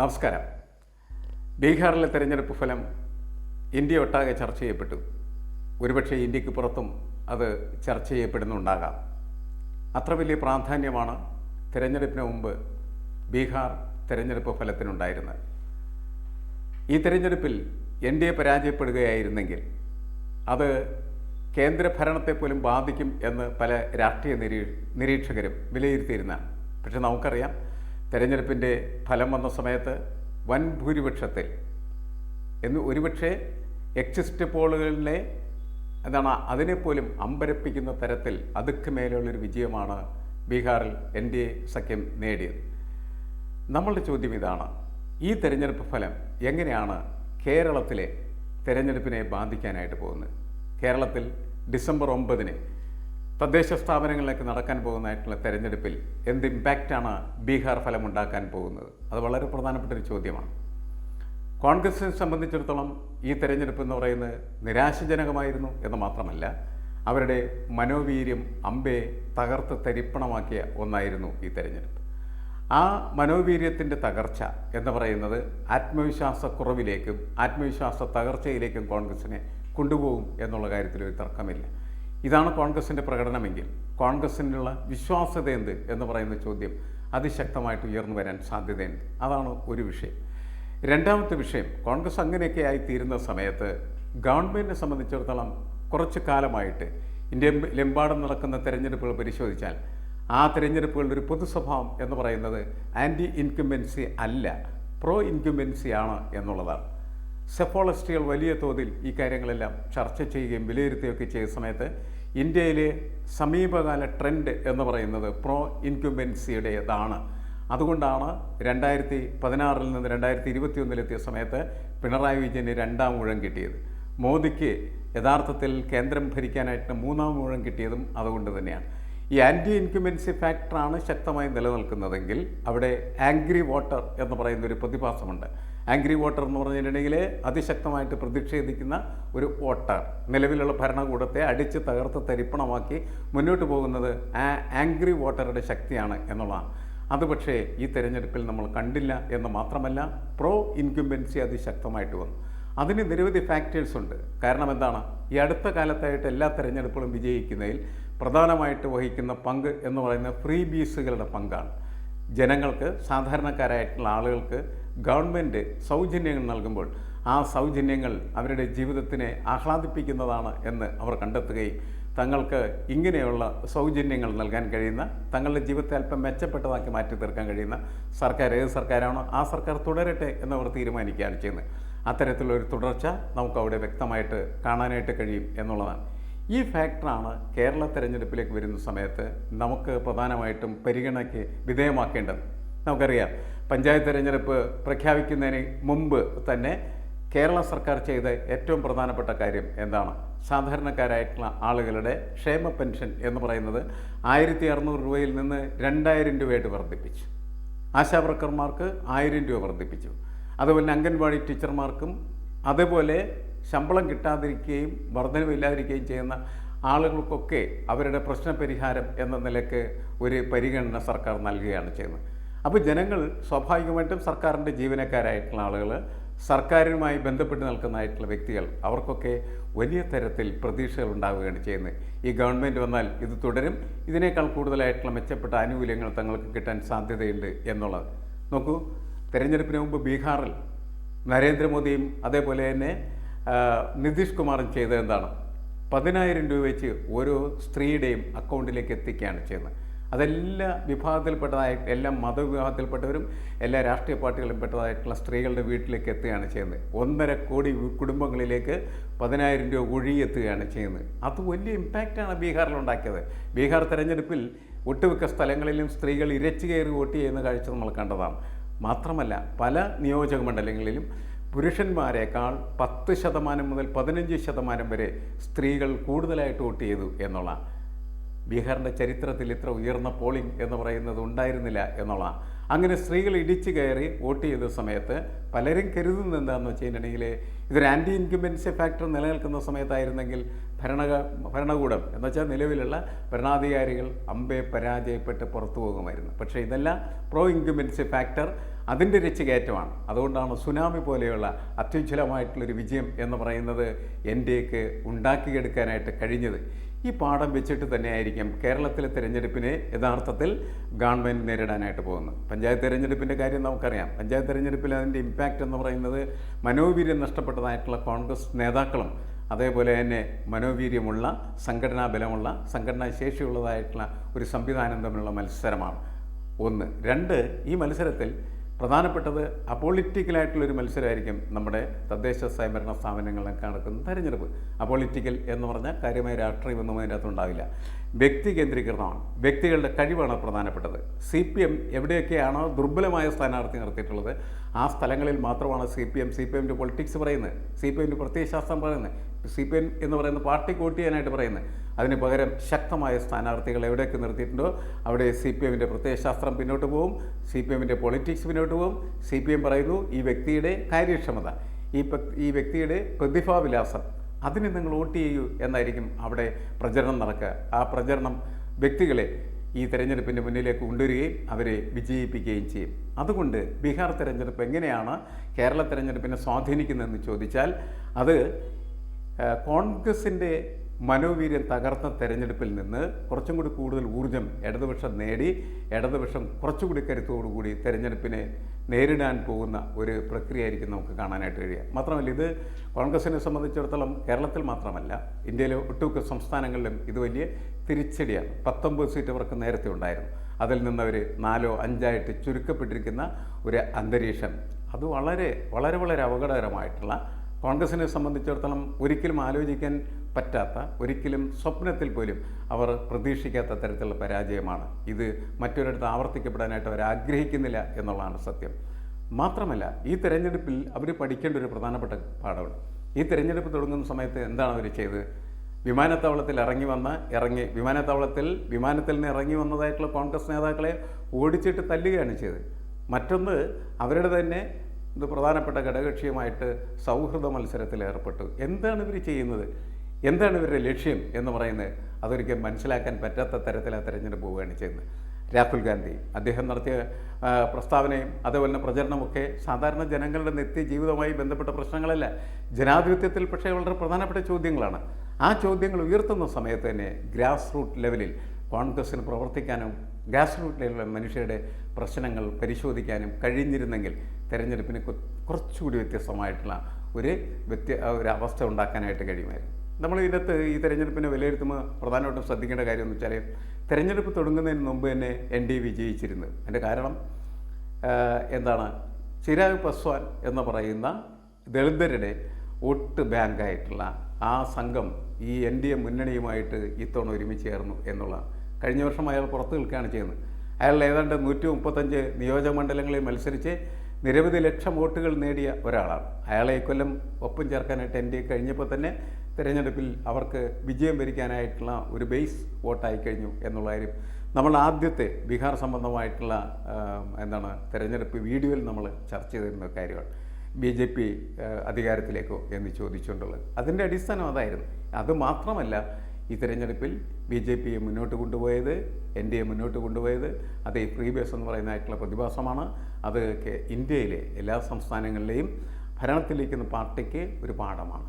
നമസ്കാരം. ബീഹാറിലെ തെരഞ്ഞെടുപ്പ് ഫലം ഇന്ത്യ ഒട്ടാകെ ചർച്ച ചെയ്യപ്പെട്ടു. ഒരുപക്ഷെ ഇന്ത്യയ്ക്ക് പുറത്തും അത് ചർച്ച ചെയ്യപ്പെടുന്നുണ്ടാകാം. അത്ര വലിയ പ്രാധാന്യമാണ് തിരഞ്ഞെടുപ്പിന് മുമ്പ് ബീഹാർ തെരഞ്ഞെടുപ്പ് ഫലത്തിനുണ്ടായിരുന്നത്. ഈ തിരഞ്ഞെടുപ്പിൽ എൻ ഡി എ പരാജയപ്പെടുകയായിരുന്നെങ്കിൽ അത് കേന്ദ്ര ഭരണത്തെ പോലും ബാധിക്കും എന്ന് പല രാഷ്ട്രീയ നിരീ നിരീക്ഷകരും വിലയിരുത്തിയിരുന്നതാണ്. പക്ഷെ നമുക്കറിയാം തെരഞ്ഞെടുപ്പിന്റെ ഫലം വന്ന സമയത്ത് വൻ ഭൂരിപക്ഷത്തിൽ. എന്ന് ഒരുപക്ഷെ എക്സിസ്റ്റ് പോളുകളിലെ എന്താണ് അതിനെപ്പോലും അമ്പരപ്പിക്കുന്ന തരത്തിൽ അതുക്ക് മേലെയുള്ളൊരു വിജയമാണ് ബീഹാറിൽ എൻ ഡി എ സഖ്യം നേടിയത്. നമ്മളുടെ ചോദ്യം ഇതാണ് ഈ തെരഞ്ഞെടുപ്പ് ഫലം എങ്ങനെയാണ് കേരളത്തിലെ തെരഞ്ഞെടുപ്പിനെ ബാധിക്കാനായിട്ട് പോകുന്നത്? കേരളത്തിൽ ഡിസംബർ ഒമ്പതിന് തദ്ദേശ സ്ഥാപനങ്ങളിലേക്ക് നടക്കാൻ പോകുന്നതായിട്ടുള്ള തെരഞ്ഞെടുപ്പിൽ എന്ത് ഇമ്പാക്റ്റാണ് ബീഹാർ ഫലം ഉണ്ടാക്കാൻ പോകുന്നത്? അത് വളരെ പ്രധാനപ്പെട്ട ഒരു ചോദ്യമാണ്. കോൺഗ്രസിനെ സംബന്ധിച്ചിടത്തോളം ഈ തെരഞ്ഞെടുപ്പ് എന്ന് പറയുന്നത് നിരാശജനകമായിരുന്നു എന്ന് മാത്രമല്ല അവരുടെ മനോവീര്യം അമ്പെ തകർത്ത് തരിപ്പണമാക്കിയ ഒന്നായിരുന്നു ഈ തെരഞ്ഞെടുപ്പ്. ആ മനോവീര്യത്തിന്റെ തകർച്ച എന്ന് പറയുന്നത് ആത്മവിശ്വാസക്കുറവിലേക്കും ആത്മവിശ്വാസ തകർച്ചയിലേക്കും കോൺഗ്രസിനെ കൊണ്ടുപോകും എന്നുള്ള കാര്യത്തിൽ ഒരു തർക്കമില്ല. ഇതാണ് കോൺഗ്രസിന്റെ പ്രകടനമെങ്കിൽ കോൺഗ്രസിനുള്ള വിശ്വാസ്യത എന്ത് എന്ന് പറയുന്ന ചോദ്യം അതിശക്തമായിട്ട് ഉയർന്നു വരാൻ സാധ്യതയുണ്ട്. അതാണ് ഒരു വിഷയം. രണ്ടാമത്തെ വിഷയം കോൺഗ്രസ് അങ്ങനെയൊക്കെ ആയിത്തീരുന്ന സമയത്ത് ഗവൺമെന്റിനെ സംബന്ധിച്ചിടത്തോളം കുറച്ച് കാലമായിട്ട് ഇന്ത്യ ഇന്ത്യയിലെമ്പാടും നടക്കുന്ന തെരഞ്ഞെടുപ്പുകൾ പരിശോധിച്ചാൽ ആ തിരഞ്ഞെടുപ്പുകളുടെ ഒരു പൊതുസ്വഭാവം എന്ന് പറയുന്നത് ആന്റി ഇൻകംബൻസി അല്ല പ്രോ ഇൻകംബൻസി ആണ് എന്നുള്ളതാണ്. സെഫോളസ്റ്റുകൾ വലിയ തോതിൽ ഈ കാര്യങ്ങളെല്ലാം ചർച്ച ചെയ്യുകയും വിലയിരുത്തുകയൊക്കെ ചെയ്ത സമയത്ത് ഇന്ത്യയിലെ സമീപകാല ട്രെൻഡ് എന്ന് പറയുന്നത് പ്രോ ഇൻക്യുബൻസിയുടേതാണ്. അതുകൊണ്ടാണ് രണ്ടായിരത്തി പതിനാറിൽ നിന്ന് രണ്ടായിരത്തി ഇരുപത്തി ഒന്നിലെത്തിയ സമയത്ത് പിണറായി വിജയന് രണ്ടാം ഊഴം കിട്ടിയത്. മോദിക്ക് യഥാർത്ഥത്തിൽ കേന്ദ്രം ഭരിക്കാനായിട്ട് മൂന്നാം ഊഴം കിട്ടിയതും അതുകൊണ്ട് തന്നെയാണ്. ഈ ആന്റി ഇൻക്യുമെൻസി ഫാക്ടറാണ് ശക്തമായി നിലനിൽക്കുന്നതെങ്കിൽ അവിടെ ആംഗ്രി വാട്ടർ എന്ന് പറയുന്ന ഒരു പ്രതിഭാസമുണ്ട്. ആംഗ്രി വോട്ടർ എന്ന് പറഞ്ഞിട്ടുണ്ടെങ്കിൽ അതിശക്തമായിട്ട് പ്രതിഷേധിക്കുന്ന ഒരു വോട്ടർ. നിലവിലുള്ള ഭരണകൂടത്തെ അടിച്ച് തകർത്ത് തരിപ്പണമാക്കി മുന്നോട്ട് പോകുന്നത് ആ ആംഗ്രി വോട്ടറുടെ ശക്തിയാണ് എന്നുള്ളതാണ്. അത് പക്ഷേ ഈ തെരഞ്ഞെടുപ്പിൽ നമ്മൾ കണ്ടില്ല എന്ന് മാത്രമല്ല പ്രോ ഇൻക്യുംബൻസി അതിശക്തമായിട്ട് വന്നു. അതിന് നിരവധി ഫാക്ടേഴ്സ് ഉണ്ട്. കാരണം എന്താണ്? ഈ അടുത്ത കാലത്തായിട്ട് എല്ലാ തെരഞ്ഞെടുപ്പുകളും വിജയിക്കുന്നതിൽ പ്രധാനമായിട്ട് വഹിക്കുന്ന പങ്ക് എന്ന് പറയുന്നത് ഫ്രീ ബീസുകളുടെ പങ്കാണ്. ജനങ്ങൾക്ക് സാധാരണക്കാരായിട്ടുള്ള ആളുകൾക്ക് ഗവൺമെന്റ് സൗജന്യങ്ങൾ നൽകുമ്പോൾ ആ സൗജന്യങ്ങൾ അവരുടെ ജീവിതത്തിനെ ആഹ്ലാദിപ്പിക്കുന്നതാണ് എന്ന് അവർ കണ്ടെത്തുകയും തങ്ങൾക്ക് ഇങ്ങനെയുള്ള സൗജന്യങ്ങൾ നൽകാൻ കഴിയുന്ന തങ്ങളുടെ ജീവിതത്തെ അല്പം മെച്ചപ്പെട്ടതാക്കി മാറ്റി തീർക്കാൻ കഴിയുന്ന സർക്കാർ ഏത് സർക്കാരാണോ ആ സർക്കാർ തുടരട്ടെ എന്നവർ തീരുമാനിക്കുകയാണ് ചെയ്യുന്നത്. അത്തരത്തിലൊരു തുടർച്ച നമുക്ക് അവിടെ വ്യക്തമായിട്ട് കാണാനായിട്ട് കഴിയും എന്നുള്ളതാണ്. ഈ ഫാക്ടറാണ് കേരള തെരഞ്ഞെടുപ്പിലേക്ക് വരുന്ന സമയത്ത് നമുക്ക് പ്രധാനമായിട്ടും പരിഗണനയ്ക്ക് വിധേയമാക്കേണ്ടത്. നമുക്കറിയാം പഞ്ചായത്ത് തെരഞ്ഞെടുപ്പ് പ്രഖ്യാപിക്കുന്നതിന് മുമ്പ് തന്നെ കേരള സർക്കാർ ചെയ്ത ഏറ്റവും പ്രധാനപ്പെട്ട കാര്യം എന്താണ്? സാധാരണക്കാരായിട്ടുള്ള ആളുകളുടെ ക്ഷേമ പെൻഷൻ എന്ന് പറയുന്നത് ആയിരത്തി അറുന്നൂറ് രൂപയിൽ നിന്ന് രണ്ടായിരം രൂപയായിട്ട് വർദ്ധിപ്പിച്ചു. ആശാവർക്കർമാർക്ക് ആയിരം രൂപ വർദ്ധിപ്പിച്ചു. അതുപോലെ അംഗൻവാടി ടീച്ചർമാർക്കും അതുപോലെ ശമ്പളം കിട്ടാതിരിക്കുകയും വർധനവില്ലാതിരിക്കുകയും ചെയ്യുന്ന ആളുകൾക്കൊക്കെ അവരുടെ പ്രശ്നപരിഹാരം എന്ന നിലയ്ക്ക് ഒരു പരിഗണന സർക്കാർ നൽകുകയാണ് ചെയ്യുന്നത്. അപ്പോൾ ജനങ്ങൾ സ്വാഭാവികമായിട്ടും സർക്കാരിന്റെ ജീവനക്കാരായിട്ടുള്ള ആളുകൾ സർക്കാരുമായി ബന്ധപ്പെട്ട് നിൽക്കുന്നതായിട്ടുള്ള വ്യക്തികൾ അവർക്കൊക്കെ വലിയ തരത്തിൽ പ്രതീക്ഷകൾ ഉണ്ടാവുകയാണ് ചെയ്യുന്നത്. ഈ ഗവൺമെന്റ് വന്നാൽ ഇത് തുടരും. ഇതിനേക്കാൾ കൂടുതലായിട്ടുള്ള മെച്ചപ്പെട്ട ആനുകൂല്യങ്ങൾ തങ്ങൾക്ക് കിട്ടാൻ സാധ്യതയുണ്ട് എന്നുള്ളത്. നോക്കൂ തെരഞ്ഞെടുപ്പിന് മുമ്പ് ബീഹാറിൽ നരേന്ദ്രമോദിയും അതേപോലെ തന്നെ നിതീഷ് കുമാറും ചെയ്തത് എന്താണ്? പതിനായിരം രൂപ വെച്ച് ഓരോ സ്ത്രീയുടെയും അക്കൗണ്ടിലേക്ക് എത്തിക്കുകയാണ് ചെയ്യുന്നത്. അതെല്ലാ വിഭാഗത്തിൽപ്പെട്ടതായ എല്ലാ മതവിഭാഗത്തിൽപ്പെട്ടവരും എല്ലാ രാഷ്ട്രീയ പാർട്ടികളും പെട്ടതായിട്ടുള്ള സ്ത്രീകളുടെ വീട്ടിലേക്ക് എത്തുകയാണ് ചെയ്യുന്നത്. ഒന്നര കോടി കുടുംബങ്ങളിലേക്ക് പതിനായിരം രൂപ ഒഴുകിയെത്തുകയാണ് ചെയ്യുന്നത്. അത് വലിയ ഇമ്പാക്റ്റാണ് ബീഹാറിൽ ഉണ്ടാക്കിയത്. ബീഹാർ തെരഞ്ഞെടുപ്പിൽ ഒട്ടുമിക്ക സ്ഥലങ്ങളിലും സ്ത്രീകൾ ഇരച്ചു കയറി വോട്ട് ചെയ്യുന്ന കാഴ്ച നമ്മൾ കണ്ടതാണ്. മാത്രമല്ല പല നിയോജക മണ്ഡലങ്ങളിലും പുരുഷന്മാരെക്കാൾ പത്ത് ശതമാനം മുതൽ പതിനഞ്ച് ശതമാനം വരെ സ്ത്രീകൾ കൂടുതലായിട്ട് വോട്ട് ചെയ്തു എന്നുള്ള ബീഹാറിന്റെ ചരിത്രത്തിൽ ഇത്ര ഉയർന്ന പോളിംഗ് എന്ന് പറയുന്നത് ഉണ്ടായിരുന്നില്ല എന്നുള്ളതാണ് അങ്ങനെ സ്ത്രീകൾ ഇടിച്ചു കയറി വോട്ട് ചെയ്ത സമയത്ത് പലരും കരുതുന്നത് എന്താണെന്ന് വെച്ച് കഴിഞ്ഞിട്ടുണ്ടെങ്കിൽ ഇതൊരു ആന്റി ഇൻക്യുമ്പൻസി ഫാക്ടർ നിലനിൽക്കുന്ന സമയത്തായിരുന്നെങ്കിൽ ഭരണ ഭരണകൂടം. എന്ന് വെച്ചാൽ നിലവിലുള്ള ഭരണാധികാരികൾ അമ്പെ പരാജയപ്പെട്ട് പുറത്തു പോകുമായിരുന്നു. പക്ഷേ ഇതെല്ലാം പ്രോ ഇൻക്യുമ്പൻസി ഫാക്ടർ അതിന്റെ രക്ഷകയറ്റമാണ്. അതുകൊണ്ടാണ് സുനാമി പോലെയുള്ള അത്യുജ്വലമായിട്ടുള്ളൊരു വിജയം എന്ന് പറയുന്നത് എൻ ഡി എക്ക് ഉണ്ടാക്കിയെടുക്കാനായിട്ട് കഴിഞ്ഞത്. ഈ പാഠം വെച്ചിട്ട് തന്നെയായിരിക്കും കേരളത്തിലെ തിരഞ്ഞെടുപ്പിനെ യഥാർത്ഥത്തിൽ ഗവൺമെന്റ് നേരിടാനായിട്ട് പോകുന്നത്. പഞ്ചായത്ത് തിരഞ്ഞെടുപ്പിന്റെ കാര്യം നമുക്കറിയാം. പഞ്ചായത്ത് തിരഞ്ഞെടുപ്പിൽ അതിന്റെ ഇമ്പാക്റ്റ് എന്ന് പറയുന്നത് മനോവീര്യം നഷ്ടപ്പെട്ടതായിട്ടുള്ള കോൺഗ്രസ് നേതാക്കളും അതേപോലെ തന്നെ മനോവീര്യമുള്ള സംഘടനാ ബലമുള്ള സംഘടനാ ശേഷിയുള്ളതായിട്ടുള്ള ഒരു സംവിധാനം തമ്മിലുള്ള മത്സരമാണ്. ഒന്ന്. രണ്ട് ഈ മത്സരത്തിൽ പ്രധാനപ്പെട്ടത് അപ്പോളിറ്റിക്കലായിട്ടുള്ളൊരു മത്സരമായിരിക്കും നമ്മുടെ തദ്ദേശ സ്വയംഭരണ സ്ഥാപനങ്ങളിലൊക്കെ നടക്കുന്ന തെരഞ്ഞെടുപ്പ്. അപൊളിറ്റിക്കൽ എന്ന് പറഞ്ഞാൽ കാര്യമായ രാഷ്ട്രീയമൊന്നും അതിനകത്ത് ഉണ്ടാവില്ല. വ്യക്തി കേന്ദ്രീകൃതമാണ്. വ്യക്തികളുടെ കഴിവാണ് പ്രധാനപ്പെട്ടത്. സി പി എം എവിടെയൊക്കെയാണോ ദുർബലമായ സ്ഥാനാർത്ഥി നിർത്തിയിട്ടുള്ളത് ആ സ്ഥലങ്ങളിൽ മാത്രമാണ് C P M C P എമ്മിന്റെ പൊളിറ്റിക്സ് പറയുന്നത്. സി പി എമ്മിന്റെ പ്രത്യയശാസ്ത്രം പറയുന്നത്. സി പി എം എന്ന് പറയുന്ന പാർട്ടി കോട്ട് ചെയ്യാനായിട്ട് പറയുന്നത്. അതിന് പകരം ശക്തമായ സ്ഥാനാർത്ഥികൾ എവിടെയൊക്കെ നിർത്തിയിട്ടുണ്ടോ അവിടെ സി പി എമ്മിന്റെ പ്രത്യയശാസ്ത്രം പിന്നോട്ട് പോകും സി പി എമ്മിന്റെ പൊളിറ്റിക്സ് പിന്നോട്ട് പോകും. സി പി എം പറയുന്നു ഈ വ്യക്തിയുടെ കാര്യക്ഷമത ഈ ഈ വ്യക്തിയുടെ പ്രതിഭാവിലാസം അതിന് നിങ്ങൾ വോട്ട് ചെയ്യൂ എന്നായിരിക്കും അവിടെ പ്രചരണം നടക്കുക. ആ പ്രചരണം വ്യക്തികളെ ഈ തെരഞ്ഞെടുപ്പിന്റെ മുന്നിലേക്ക് കൊണ്ടുവരികയും അവരെ വിജയിപ്പിക്കുകയും ചെയ്യും. അതുകൊണ്ട് ബീഹാർ തെരഞ്ഞെടുപ്പ് എങ്ങനെയാണ് കേരള തെരഞ്ഞെടുപ്പിനെ സ്വാധീനിക്കുന്നതെന്ന് ചോദിച്ചാൽ അത് കോൺഗ്രസിന്റെ മനോവീര്യം തകർത്ത തെരഞ്ഞെടുപ്പിൽ നിന്ന് കുറച്ചും കൂടി കൂടുതൽ ഊർജം ഇടതുപക്ഷം നേടി ഇടതുപക്ഷം കുറച്ചുകൂടി കരുത്തോടുകൂടി തെരഞ്ഞെടുപ്പിനെ നേരിടാൻ പോകുന്ന ഒരു പ്രക്രിയ പ്രക്രിയയായിരിക്കും നമുക്ക് കാണാനായിട്ട് കഴിയുക. മാത്രമല്ല ഇത് കോൺഗ്രസിനെ സംബന്ധിച്ചിടത്തോളം കേരളത്തിൽ മാത്രമല്ല ഇന്ത്യയിലെ ഒട്ടുമിക്ക സംസ്ഥാനങ്ങളിലും ഇത് വലിയ തിരിച്ചടിയാണ്. പത്തൊമ്പത് സീറ്റ് അവർക്ക് നേരത്തെ ഉണ്ടായിരുന്നു. അതിൽ നിന്ന് അവർ നാലോ അഞ്ചായിട്ട് ചുരുക്കപ്പെട്ടിരിക്കുന്ന ഒരു അന്തരീക്ഷം. അത് വളരെ വളരെ വളരെ അപകടകരമായിട്ടുള്ള കോൺഗ്രസിനെ സംബന്ധിച്ചിടത്തോളം ഒരിക്കലും ആലോചിക്കാൻ പറ്റാത്ത ഒരിക്കലും സ്വപ്നത്തിൽ പോലും അവർ പ്രതീക്ഷിക്കാത്ത തരത്തിലുള്ള പരാജയമാണ്. ഇത് മറ്റൊരിടത്ത് ആവർത്തിക്കപ്പെടാനായിട്ട് അവർ ആഗ്രഹിക്കുന്നില്ല എന്നുള്ളതാണ് സത്യം. മാത്രമല്ല ഈ തിരഞ്ഞെടുപ്പിൽ അവർ പഠിക്കേണ്ട ഒരു പ്രധാനപ്പെട്ട പാഠമാണ്. ഈ തിരഞ്ഞെടുപ്പ് തുടങ്ങുന്ന സമയത്ത് എന്താണ് അവർ ചെയ്തത്? വിമാനത്താവളത്തിൽ ഇറങ്ങി വന്ന ഇറങ്ങി വിമാനത്താവളത്തിൽ വിമാനത്തിൽ നിന്ന് ഇറങ്ങി വന്നതായിട്ടുള്ള കോൺഗ്രസ് നേതാക്കളെ ഓടിച്ചിട്ട് തല്ലുകയാണ് ചെയ്തത്. മറ്റൊന്ന് അവരുടെ തന്നെ ഇത് പ്രധാനപ്പെട്ട ഘടകകക്ഷിയുമായിട്ട് സൗഹൃദ മത്സരത്തിൽ ഏർപ്പെട്ടു. എന്താണ് ഇവർ ചെയ്യുന്നത്? എന്താണ് ഇവരുടെ ലക്ഷ്യം എന്ന് പറയുന്നത് അതൊരിക്കലും മനസ്സിലാക്കാൻ പറ്റാത്ത തരത്തിൽ ആ തെരഞ്ഞെടുപ്പ് പോവുകയാണ് ചെയ്യുന്നത്. രാഹുൽ ഗാന്ധി അദ്ദേഹം നടത്തിയ പ്രസ്താവനയും അതുപോലെ പ്രചരണമൊക്കെ സാധാരണ ജനങ്ങളുടെ നിത്യ ജീവിതവുമായി ബന്ധപ്പെട്ട പ്രശ്നങ്ങളല്ല. ജനാധിപത്യത്തിൽ പക്ഷേ വളരെ പ്രധാനപ്പെട്ട ചോദ്യങ്ങളാണ്. ആ ചോദ്യങ്ങൾ ഉയർത്തുന്ന സമയത്ത് തന്നെ ഗ്രാസ് റൂട്ട് ലെവലിൽ കോൺഗ്രസ്സിന് പ്രവർത്തിക്കാനും ഗ്രാസ് റൂട്ട് ലെവലിലെ മനുഷ്യരുടെ പ്രശ്നങ്ങൾ പരിശോധിക്കാനും കഴിഞ്ഞിരുന്നെങ്കിൽ തെരഞ്ഞെടുപ്പിന് കുറച്ചുകൂടി വ്യത്യസ്തമായിട്ടുള്ള ഒരു വ്യത്യ ഒരു അവസ്ഥ ഉണ്ടാക്കാനായിട്ട് കഴിയുമായിരുന്നു. നമ്മൾ ഇതിനകത്ത് ഈ തെരഞ്ഞെടുപ്പിനെ വിലയിരുത്തുമ്പോൾ പ്രധാനമായിട്ടും ശ്രദ്ധിക്കേണ്ട കാര്യം എന്ന് വെച്ചാൽ തെരഞ്ഞെടുപ്പ് തുടങ്ങുന്നതിന് മുമ്പ് തന്നെ എൻ ഡി വിജയിച്ചിരുന്നു അതിന്റെ കാരണം എന്താണ്? ചിരാഗ് പസ്വാൻ എന്ന് പറയുന്ന ദളിതരുടെ വോട്ട് ബാങ്കായിട്ടുള്ള ആ സംഘം ഈ എൻ ഡി എ മുന്നണിയുമായിട്ട് ഇത്തവണ ഒരുമിച്ച് ചേർന്നു എന്നുള്ളതാണ് കഴിഞ്ഞ വർഷം അയാൾ പുറത്തു നിൽക്കുകയാണ് ചെയ്യുന്നത്. അയാൾ ഏതാണ്ട് നൂറ്റി മുപ്പത്തഞ്ച് നിയോജക മണ്ഡലങ്ങളിൽ മത്സരിച്ച് നിരവധി ലക്ഷം വോട്ടുകൾ നേടിയ ഒരാളാണ്. അയാളെ ഇക്കൊല്ലം ഒപ്പം ചേർക്കാനായിട്ട് എൻ ഡി എ കഴിഞ്ഞപ്പോൾ തന്നെ തിരഞ്ഞെടുപ്പിൽ അവർക്ക് വിജയം വരിക്കാനായിട്ടുള്ള ഒരു ബേസ് വോട്ടായി കഴിഞ്ഞു എന്നുള്ള കാര്യം നമ്മൾ ആദ്യത്തെ ബീഹാർ സംബന്ധമായിട്ടുള്ള എന്താണ് തിരഞ്ഞെടുപ്പ് വീഡിയോയിൽ നമ്മൾ ചർച്ച ചെയ്തിരുന്ന കാര്യമാണ്. ബി ജെ പി അധികാരത്തിലേക്കോ എന്ന് ചോദിച്ചുകൊണ്ടുള്ളത്. അതിന്റെ അടിസ്ഥാനം അതായിരുന്നു. അത് മാത്രമല്ല ഈ തിരഞ്ഞെടുപ്പിൽ ബി ജെ പിയെ മുന്നോട്ട് കൊണ്ടുപോയത് എൻ ഡി എ മുന്നോട്ട് കൊണ്ടുപോയത് അത് ഫ്രീ ബേസ് എന്ന് പറയുന്നതായിട്ടുള്ള പ്രതിഭാസമാണ്. അത് ഇന്ത്യയിലെ എല്ലാ സംസ്ഥാനങ്ങളിലെയും ഭരണത്തിലിരിക്കുന്ന പാർട്ടിക്ക് ഒരു പാഠമാണ്.